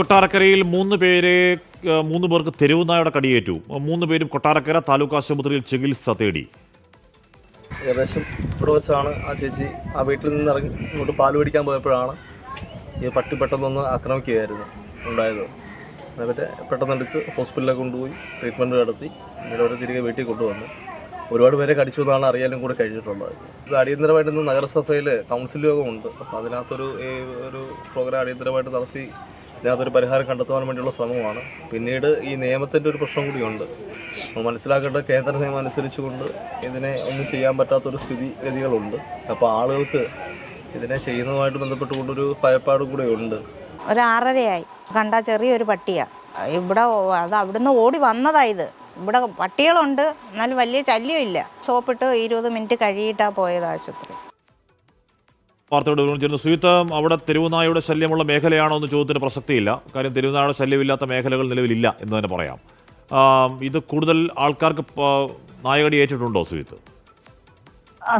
കൊട്ടാരക്കരയിൽ മൂന്ന് പേരെ മൂന്ന് പേർക്ക് തെരുവ് നായയുടെ കടിയേറ്റു. മൂന്ന് പേരും കൊട്ടാരക്കര താലൂക്ക് ആശുപത്രിയിൽ ചികിത്സ തേടി. ഏകദേശം ഇവിടെ വെച്ചാണ് ആ ചേച്ചി ആ വീട്ടിൽ നിന്ന് ഇറങ്ങി ഇങ്ങോട്ട് പാൽ പിടിക്കാൻ പോയപ്പോഴാണ് ഈ പട്ടി പെട്ടെന്നൊന്ന് ആക്രമിക്കുകയായിരുന്നു ഉണ്ടായത്. എന്നിട്ട് പെട്ടെന്ന് എടുത്ത് ഹോസ്പിറ്റലിലേക്ക് കൊണ്ടുപോയി ട്രീറ്റ്മെന്റ് നടത്തി. പിന്നീട് അവർ തിരികെ വീട്ടിൽ കൊണ്ടുവന്നു. ഒരുപാട് പേരെ കടിച്ചു എന്നാണ് അറിയാനും കൂടെ കഴിഞ്ഞിട്ടുള്ളത്. ഇത് അടിയന്തരമായിട്ട് ഇന്ന് നഗരസഭയിൽ കൗൺസിൽ യോഗമുണ്ട്. അപ്പോൾ അതിനകത്തൊരു ഒരു പ്രോഗ്രാം അടിയന്തരമായിട്ട് നടത്തി ഇതിനകത്തൊരു പരിഹാരം കണ്ടെത്തുവാൻ വേണ്ടിയുള്ള ശ്രമമാണ്. പിന്നീട് ഈ നിയമത്തിന്റെ ഒരു പ്രശ്നം കൂടിയുണ്ട്. മനസ്സിലാക്കേണ്ട കേന്ദ്ര നിയമം അനുസരിച്ചുകൊണ്ട് ഇതിനെ ഒന്നും ചെയ്യാൻ പറ്റാത്തൊരു സ്ഥിതിഗതികളുണ്ട് അപ്പോൾ ആളുകൾക്ക് ഇതിനെ ചെയ്യുന്നതുമായിട്ട് ബന്ധപ്പെട്ടുകൊണ്ടൊരു ഭയപ്പാട് കൂടെ ഉണ്ട്. ഒരു ആറരയായി. കണ്ട ചെറിയൊരു പട്ടിയാണ് ഇവിടെ അത് അവിടുന്ന് ഓടി വന്നതായത് ഇവിടെ പട്ടികളുണ്ട്. എന്നാലും വലിയ ശല്യമില്ല. സോപ്പിട്ട് ഇരുപത് മിനിറ്റ് കഴിയിട്ടാണ് പോയത് ആശുപത്രി. വാർത്തയോട് ചേർന്ന് സുയുത്ത് അവിടെ തെരുവ് നായയുടെ ശല്യമുള്ള മേഖലയാണോ എന്ന് ചോദ്യത്തിന് പ്രസക്തിയില്ല. കാര്യം തെരുവ് നായയുടെ ശല്യമില്ലാത്ത മേഖലകൾ നിലവിലില്ല എന്ന് തന്നെ പറയാം. ഇത് കൂടുതൽ ആൾക്കാർക്ക് നായകടി ഏറ്റിട്ടുണ്ടോ സുയുത്ത്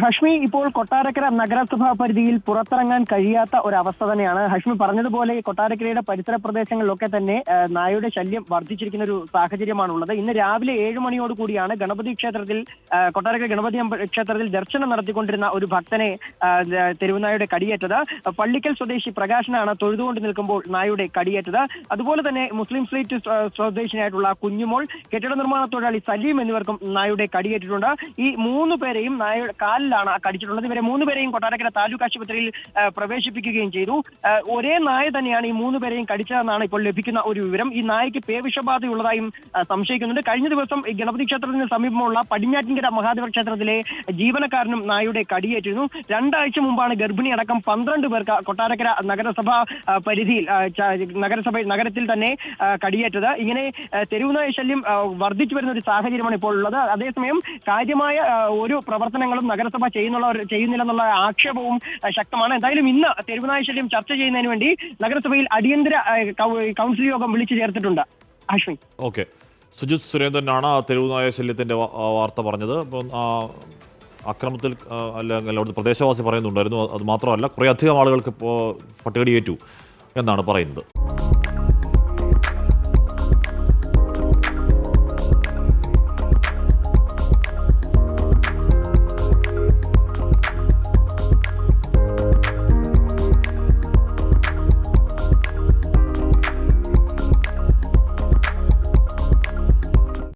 ഹഷ്മി ഇപ്പോൾ കൊട്ടാരക്കര നഗരസഭാ പരിധിയിൽ പുറത്തിറങ്ങാൻ കഴിയാത്ത ഒരവസ്ഥ തന്നെയാണ്. ഹഷ്മി പറഞ്ഞതുപോലെ കൊട്ടാരക്കരയുടെ പരിസര പ്രദേശങ്ങളിലൊക്കെ തന്നെ നായയുടെ ശല്യം വർദ്ധിച്ചിരിക്കുന്ന ഒരു സാഹചര്യമാണുള്ളത്. ഇന്ന് രാവിലെ ഏഴ് മണിയോട് കൂടിയാണ് ഗണപതി ക്ഷേത്രത്തിൽ കൊട്ടാരക്കര ഗണപതി ക്ഷേത്രത്തിൽ ദർശനം നടത്തിക്കൊണ്ടിരുന്ന ഒരു ഭക്തനെ തെരുവുനായയുടെ കടിയേറ്റത്. പള്ളിക്കൽ സ്വദേശി പ്രകാശനാണ് തൊഴുതുകൊണ്ട് നിൽക്കുമ്പോൾ നായയുടെ കടിയേറ്റത്. അതുപോലെ തന്നെ മുസ്ലിം സ്ട്രീറ്റ് സ്വദേശിനായിട്ടുള്ള കുഞ്ഞുമോൾ കെട്ടിട നിർമ്മാണ തൊഴിലാളി സലീം എന്നിവർക്കും നായയുടെ കടിയേറ്റിട്ടുണ്ട്. ഈ മൂന്ന് പേരെയും നായയുടെ കാലിലാണ് കടിച്ചിട്ടുള്ളത്. ഇവരെ മൂന്ന് പേരെയും കൊട്ടാരക്കര താലൂക്ക് ആശുപത്രിയിൽ പ്രവേശിപ്പിക്കുകയും ചെയ്തു. ഒരേ നായ തന്നെയാണ് ഈ മൂന്ന് പേരെയും കടിച്ചതെന്നാണ് ഇപ്പോൾ ലഭിക്കുന്ന ഒരു വിവരം. ഈ നായയ്ക്ക് പേവിഷബാധയുള്ളതായും സംശയിക്കുന്നുണ്ട്. കഴിഞ്ഞ ദിവസം ഗണപതി ക്ഷേത്രത്തിന് സമീപമുള്ള പടിഞ്ഞാറ്റിൻകര മഹാദേവ ക്ഷേത്രത്തിലെ ജീവനക്കാരനും നായയുടെ കടിയേറ്റിരുന്നു. രണ്ടാഴ്ച മുമ്പാണ് ഗർഭിണി അടക്കം പന്ത്രണ്ട് പേർക്ക് കൊട്ടാരക്കര നഗരസഭ പരിധിയിൽ നഗരസഭ നഗരത്തിൽ തന്നെ കടിയേറ്റത്. ഇങ്ങനെ തെരുവുനായ ശല്യം വർദ്ധിച്ചു വരുന്ന ഒരു സാഹചര്യമാണ് ഇപ്പോൾ ഉള്ളത്. അതേസമയം കാര്യമായ ഒരു പ്രവർത്തനങ്ങളും നഗരസഭ ചെയ്യുന്നുള്ള ചെയ്യുന്നില്ലെന്നുള്ള ആക്ഷേപവും ശക്തമാണ്. എന്തായാലും ഇന്ന് തെരുവുനായ ശല്യം ചർച്ച ചെയ്യുന്നതിന് വേണ്ടി നഗരസഭയിൽ അടിയന്തര കൗൺസിൽ യോഗം വിളിച്ചു ചേർത്തിട്ടുണ്ട്. അശ്വിൻ. ഓക്കെ. സുജിത് സുരേന്ദ്രനാണ് ആ തെരുവ് നായ ശല്യത്തിന്റെ വാ- ആ വാർത്ത പറഞ്ഞത്. അക്രമത്തിൽ അല്ലെങ്കിൽ അവിടുത്തെ പ്രദേശവാസി പറയുന്നുണ്ടായിരുന്നു. അത് മാത്രമല്ല കുറേ അധികം ആളുകൾക്ക് ഇപ്പോൾ പട്ടികടിയേറ്റു എന്നാണ് പറയുന്നത്.